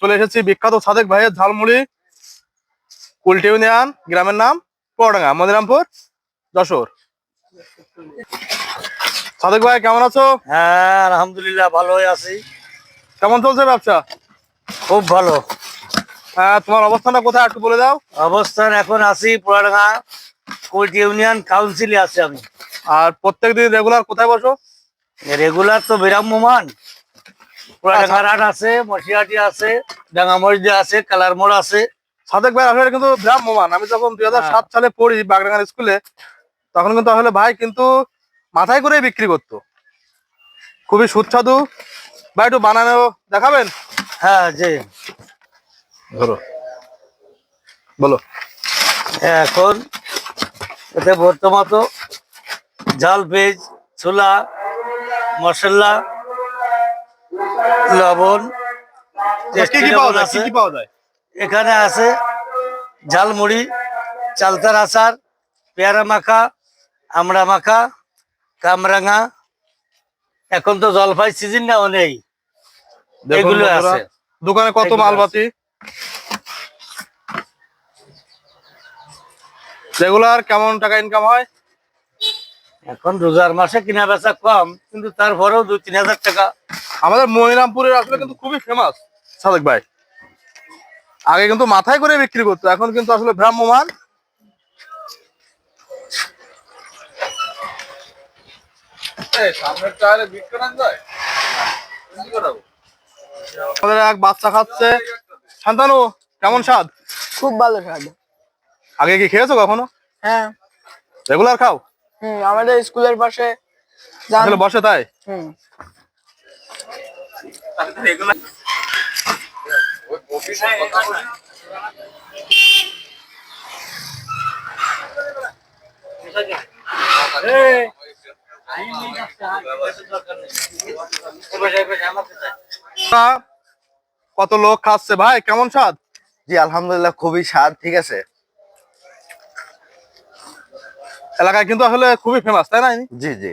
চলে এসেছি বিখ্যাত সাদেক ভাইয়ের ঝালমুড়ি কুলটি ইউনিয়ন গ্রামের নাম পোড়াডাঙ্গা মদিরামপুর যশোর। সাদেক ভাই কেমন আছো? হ্যাঁ আলহামদুলিল্লাহ ভালোই আছি। কেমন চলছে ব্যবসা? খুব ভালো। হ্যাঁ তোমার অবস্থানটা কোথায় একটু বলে দাও। অবস্থান এখন আছি পুরাডাঙ্গা কোর্ট ইউনিয়ন কাউন্সিলে আছি আমি। আর প্রত্যেকদিন রেগুলার কোথায় বসো? রেগুলার তো বিরাম্যমান পুরাডাঙ্গা আছে মশিয়াটি আছে আছে কালার মোড় আছে। সাদেক ভাই আসলে কিন্তু ভ্রাম্যমান আমি যখন দুই হাজার সাত সালে পড়ি বাগডাঙ্গার স্কুলে তখন কিন্তু আসলে ভাই কিন্তু মাথায় করে বিক্রি করতো। খুবই সুস্বাদু। ভাই একটু বানানো দেখাবেন? হ্যাঁ যে ধরো। বলো। এখন এতে বর্তমানত ঝাল পেঁয়াজ ছোলা মশলা লবণ কি কি পাওয়া যায়? কি কি পাওয়া যায়? এখানে আছে ঝালমুড়ি চালতার আচার পেয়ারা মাখা আমড়া মাখা কামরাঙা। এখন তো জলপাই সিজন নাও নেই দেখুন এগুলো আছে। দোকানে কত মালবাতি রেগুলার কেমন টাকা ইনকাম হয়? এখন রোজার মাসে কিনা বেচা কম কিন্তু তারপরেও দুই তিন হাজার টাকা। আমাদের মনিরামপুরের আসলে কিন্তু খুবই ফেমাস সাদেক ভাই। আগে কিন্তু মাথায় করে বিক্রি করতো এখন কিন্তু আসলে ভ্রাম্যমান আমাদের এক বাচ্চা খাচ্ছে। শান্তানু কেমন স্বাদ? খুব ভালো স্বাদ। আগে কি খেয়েছো কখনো? হ্যাঁ। রেগুলার খাও? হুম আমাদের স্কুলের পাশে আসলে বসে তাই? হুম। কত লোক খাচ্ছে? ভাই কেমন স্বাদ? জি আলহামদুলিল্লাহ খুবই স্বাদ ঠিক আছে। এলাকায় কিন্তু আসলে খুবই ফেমাস তাই না জি জি।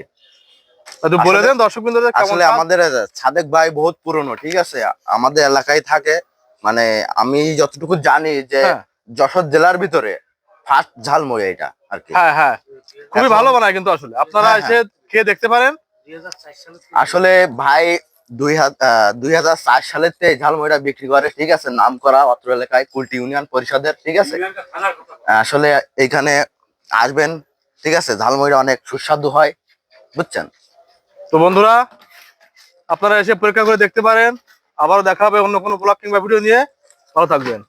বলে দেন দর্শক আসলে আমাদের সাদেক ভাই বহুত পুরনো ঠিক আছে? আমাদের এলাকায় থাকে মানে আমি যতটুকু জানি যে হ্যাঁ। যশোর জেলার ভিতরে ফার্স্ট ঝালমুড়ি এটা আর কি। হ্যাঁ হ্যাঁ। খুবই ভালো বানায় কিন্তু আসলে। আপনারা হ্যাঁ, এসে খেয়ে দেখতে পারেন। আসলে ভাই দুই দুই হাজার চার সালের থেকে ঝালমুড়িটা বিক্রি করে ঠিক আছে? নাম করা অত্র এলাকায় কুলটি ইউনিয়ন পরিষদের ঠিক আছে? আসলে এখানে আসবেন ঠিক আছে? ঝালমুড়িটা অনেক সুস্বাদু হয়, বুঝছেন? তো বন্ধুরা, আপনারা এসে পরীক্ষা করে দেখতে পারেন। আবারও দেখা হবে অন্য কোনো ব্লগ কিংবা ভিডিও নিয়ে। ভালো থাকবেন।